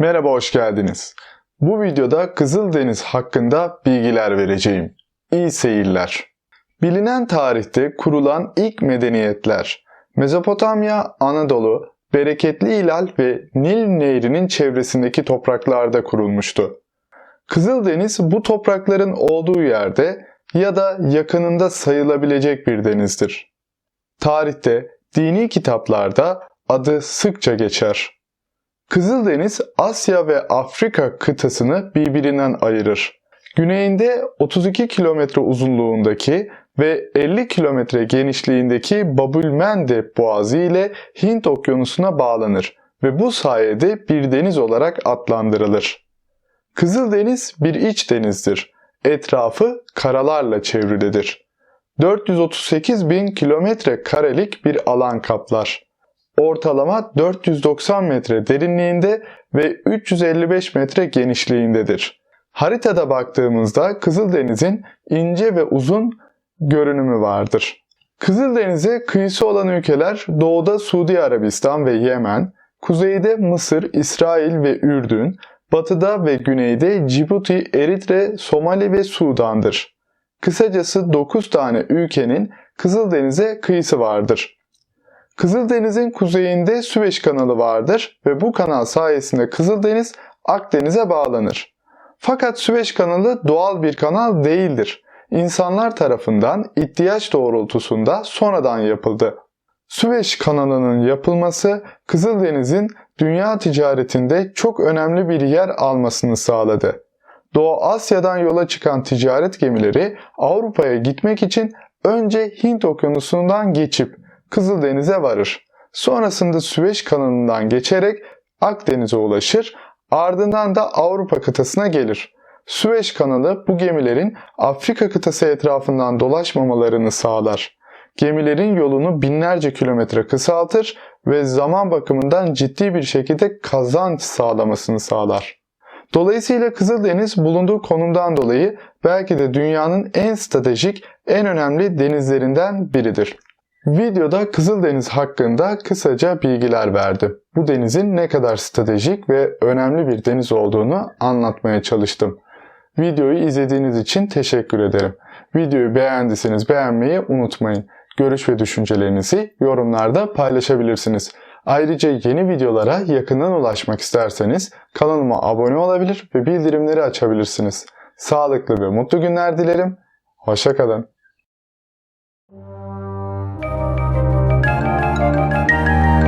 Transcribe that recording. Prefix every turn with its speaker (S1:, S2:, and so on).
S1: Merhaba, hoş geldiniz. Bu videoda Kızıldeniz hakkında bilgiler vereceğim. İyi seyirler. Bilinen tarihte kurulan ilk medeniyetler Mezopotamya, Anadolu, Bereketli İlal ve Nil Nehri'nin çevresindeki topraklarda kurulmuştu. Kızıldeniz bu toprakların olduğu yerde ya da yakınında sayılabilecek bir denizdir. Tarihte, dini kitaplarda adı sıkça geçer. Kızıldeniz Asya ve Afrika kıtasını birbirinden ayırır. Güneyinde 32 kilometre uzunluğundaki ve 50 kilometre genişliğindeki Babülmendeb Boğazı ile Hint Okyanusu'na bağlanır ve bu sayede bir deniz olarak adlandırılır. Kızıldeniz bir iç denizdir. Etrafı karalarla çevrilidir. 438 bin kilometre karelik bir alan kaplar ortalama 490 metre derinliğinde ve 355 metre genişliğindedir. Haritada baktığımızda Kızıldeniz'in ince ve uzun görünümü vardır. Kızıldeniz'e kıyısı olan ülkeler doğuda Suudi Arabistan ve Yemen, kuzeyde Mısır, İsrail ve Ürdün, batıda ve güneyde Cibuti, Eritre, Somali ve Sudan'dır. Kısacası 9 tane ülkenin Kızıldeniz'e kıyısı vardır. Kızıldeniz'in kuzeyinde Süveyş kanalı vardır ve bu kanal sayesinde Kızıldeniz Akdeniz'e bağlanır. Fakat Süveyş kanalı doğal bir kanal değildir. İnsanlar tarafından ihtiyaç doğrultusunda sonradan yapıldı. Süveyş kanalının yapılması Kızıldeniz'in dünya ticaretinde çok önemli bir yer almasını sağladı. Doğu Asya'dan yola çıkan ticaret gemileri Avrupa'ya gitmek için önce Hint Okyanusu'ndan geçip Kızıldeniz'e varır. Sonrasında Süveyş kanalından geçerek Akdeniz'e ulaşır, ardından da Avrupa kıtasına gelir. Süveyş kanalı bu gemilerin Afrika kıtası etrafından dolaşmamalarını sağlar. Gemilerin yolunu binlerce kilometre kısaltır ve zaman bakımından ciddi bir şekilde kazanç sağlamasını sağlar. Dolayısıyla Kızıldeniz bulunduğu konumdan dolayı belki de dünyanın en stratejik, en önemli denizlerinden biridir. Videoda Kızıldeniz hakkında kısaca bilgiler verdim. Bu denizin ne kadar stratejik ve önemli bir deniz olduğunu anlatmaya çalıştım. Videoyu izlediğiniz için teşekkür ederim. Videoyu beğendiyseniz beğenmeyi unutmayın. Görüş ve düşüncelerinizi yorumlarda paylaşabilirsiniz. Ayrıca yeni videolara yakından ulaşmak isterseniz kanalıma abone olabilir ve bildirimleri açabilirsiniz. Sağlıklı ve mutlu günler dilerim. Hoşçakalın. Música